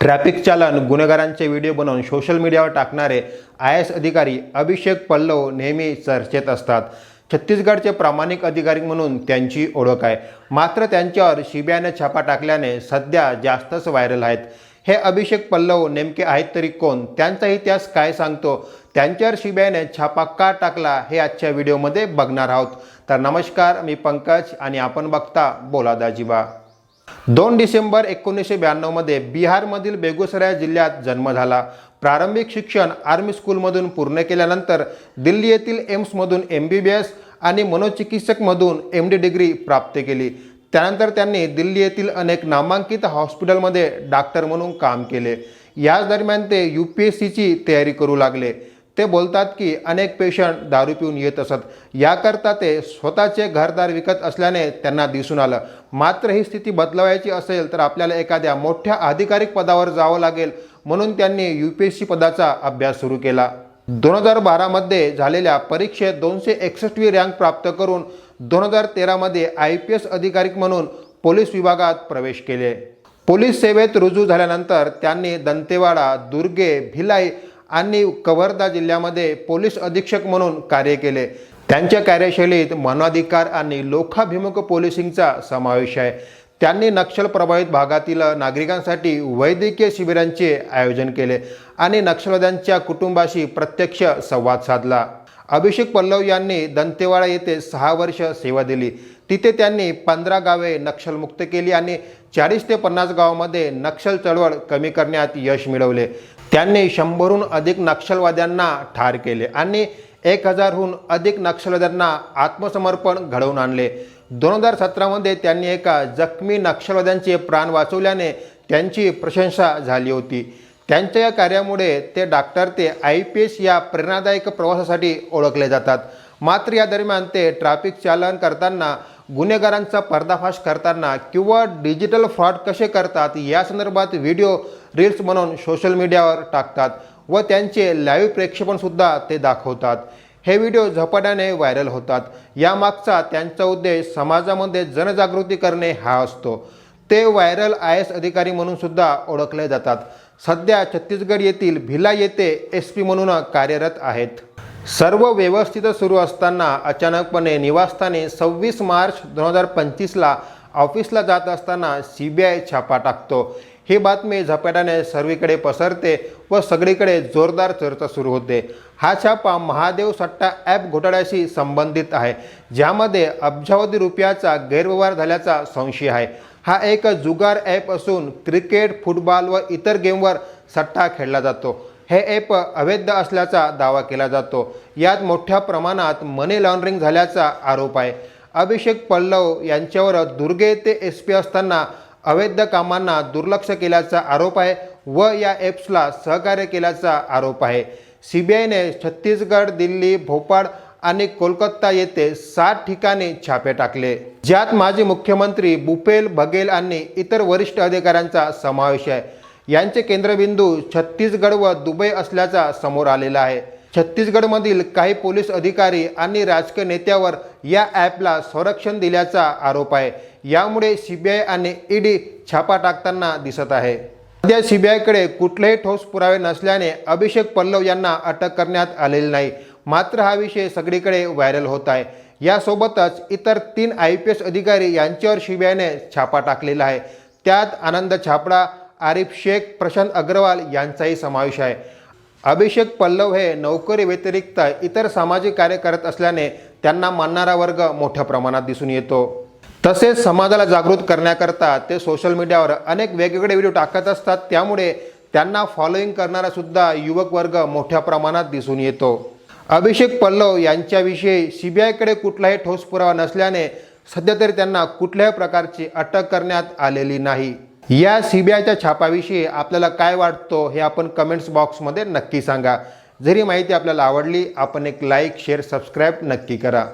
Traffic चालन गुन्हेगारांचे video बनवून social मीडियावर टाकणारे आय एस अधिकारी अभिषेक पल्लव नेहमी चर्चेत असतात. छत्तीसगडचे प्रामाणिक अधिकारी म्हणून त्यांची ओळख आहे. मात्र त्यांच्यावर सीबीआयने छापा टाकल्याने सध्या जास्तच व्हायरल आहेत. हे अभिषेक पल्लव नेमके आहेत तरी कोण? त्यांचा इतिहास काय सांगतो? त्यांच्यावर सीबीआयने छापा का टाकला हे आजच्या व्हिडिओमध्ये बघणार आहोत. तर नमस्कार मी पंकज आणि आपण बघता बोला दाजीबा दोन डिसेंबर एकोणीसशे ब्याण्णवमध्ये बिहारमधील बेगुसराय जिल्ह्यात जन्म झाला. प्रारंभिक शिक्षण आर्मी स्कूलमधून पूर्ण केल्यानंतर दिल्ली येथील एम्समधून एम बी बी एस आणि मनोचिकित्सकमधून एम डी डिग्री प्राप्त केली. त्यानंतर त्यांनी दिल्ली येथील अनेक नामांकित हॉस्पिटलमध्ये डॉक्टर म्हणून काम केले. याच दरम्यान ते यू पी एस सीची तयारी करू लागले. ते बोलतात की अनेक पेशंट दारू पिऊन येत असत. याकरता ते स्वतःचे घरदार विकत असल्याने त्यांना दिसून आलं. मात्र ही स्थिती बदलवायची असेल तर आपल्याला एखाद्या मोठ्या आधिकारिक पदावर जावं लागेल. म्हणून त्यांनी यू पी एस सी पदाचा अभ्यास सुरू केला. दोन हजार बारामध्ये झालेल्या परीक्षेत दोनशे एकसष्टवी रँक प्राप्त करून दोन हजार तेरामध्ये आय पी एस अधिकारी म्हणून पोलीस विभागात प्रवेश केले. पोलीस सेवेत रुजू झाल्यानंतर त्यांनी दंतेवाडा दुर्गे भिलाई आणि कवर्धा जिल्ह्यामध्ये पोलीस अधीक्षक म्हणून कार्य केले. त्यांच्या कार्यशैलीत मानवाधिकार आणि लोकाभिमुख पोलिसिंगचा समावेश आहे. त्यांनी नक्षल प्रभावित भागातील नागरिकांसाठी वैद्यकीय शिबिरांचे आयोजन केले आणि नक्षलवाद्यांच्या कुटुंबाशी प्रत्यक्ष संवाद साधला. अभिषेक पल्लव यांनी दंतेवाडा येथे सहा वर्ष सेवा दिली. तिथे त्यांनी पंधरा गावे नक्षलमुक्त केली आणि चाळीस ते पन्नास गावामध्ये नक्षल चळवळ कमी करण्यात यश मिळवले. त्यांनी शंभरहून अधिक नक्षलवाद्यांना ठार केले आणि एक हजारहून अधिक नक्षलवाद्यांना आत्मसमर्पण घडवून आणले. दोन हजार सतरामध्ये त्यांनी एका जखमी नक्षलवाद्यांचे प्राण वाचवल्याने त्यांची प्रशंसा झाली होती. त्यांच्या या कार्यामुळे ते डॉक्टर ते आय पी एस या प्रेरणादायक प्रवासासाठी ओळखले जातात. मात्र या दरम्यान ते ट्रॅफिक चालन करताना गुन्हेगारांचा पर्दाफाश करताना किंवा डिजिटल फ्रॉड कसे करतात या संदर्भात व्हिडिओ रील्स म्हणून सोशल मीडियावर टाकतात व त्यांचे लाईव्ह प्रेक्षेपणसुद्धा ते दाखवतात. हे व्हिडिओ झपाट्याने व्हायरल होतात. यामागचा त्यांचा उद्देश समाजामध्ये जनजागृती करणे हा असतो. ते व्हायरल आय एस अधिकारी म्हणून सुद्धा ओळखले जातात. सध्या छत्तीसगड येथील भिला येथे एस पी म्हणून कार्यरत आहेत. सर्व व्यवस्थित सुरू असताना अचानकपणे निवासस्थानी सव्वीस मार्च दोन हजार पंचवीसला ऑफिसला जात असताना सी बी आय छापा टाकतो. ही बातमी झपाट्याने सर्वीकडे पसरते व सगळीकडे जोरदार चर्चा सुरू होते. हा छापा महादेव सट्टा ॲप घोटाळ्याशी संबंधित आहे ज्यामध्ये अब्जावधी रुपयाचा गैरव्यवहार झाल्याचा संशय आहे. हा एक जुगार ॲप असून क्रिकेट फुटबॉल व इतर गेमवर सट्टा खेळला जातो. हे ॲप अवैध असल्याचा दावा केला जातो. यात मोठ्या प्रमाणात मनी लॉन्ड्रिंग झाल्याचा आरोप आहे. अभिषेक पल्लव यांच्यावर दुर्गे ते एस पी असताना अवैध कामांना दुर्लक्ष केल्याचा आरोप आहे व या ॲप्सला सहकार्य केल्याचा आरोप आहे. सी बी आयने छत्तीसगड दिल्ली भोपाळ आणि कोलकाता येथे सात ठिकाणी छापे टाकले. ज्यात माजी मुख्यमंत्री भूपेल बघेल आणि इतर वरिष्ठ अधिकाऱ्यांचा समावेश आहे. यांचे केंद्रबिंदू छत्तीसगड व दुबई असल्याचा समोर आलेला आहे. छत्तीसगडमधील काही पोलीस अधिकारी आणि राजकीय नेत्यावर या ॲपला संरक्षण दिल्याचा आरोप आहे. यामुळे सीबीआय आणि ईडी छापा टाकताना दिसत आहे. सध्या सीबीआयकडे कुठलेही ठोस पुरावे नसल्याने अभिषेक पल्लव यांना अटक करण्यात आलेली नाही. मात्र हा विषय सगळीकडे व्हायरल होत आहे. यासोबतच इतर तीन आय पी एस अधिकारी यांच्यावर सीबीआयने छापा टाकलेला आहे. त्यात आनंद छापडा आरिफ शेख प्रशांत अग्रवाल यांचाही समावेश आहे. अभिषेक पल्लव हे नोकरी व्यतिरिक्त इतर सामाजिक कार्य करत असल्याने त्यांना मानणारा वर्ग मोठ्या प्रमाणात दिसून येतो. तसेच समाजाला जागृत करण्याकरता ते सोशल मीडियावर अनेक वेगवेगळे व्हिडिओ टाकत असतात. त्यामुळे त्यांना फॉलोईंग करणारा सुद्धा युवक वर्ग मोठ्या प्रमाणात दिसून येतो. अभिषेक पल्लव यांच्याविषयी सी बी आयकडे कुठलाही ठोस पुरावा नसल्याने सध्या तरी त्यांना कुठल्याही प्रकारची अटक करण्यात आलेली नाही. या सी बी आयच्या छापाविषयी आपल्याला काय वाटतो हे आपण कमेंट्स बॉक्समध्ये नक्की सांगा. जरी माहिती आपल्याला आवडली आपण एक लाईक शेअर सबस्क्राईब नक्की करा.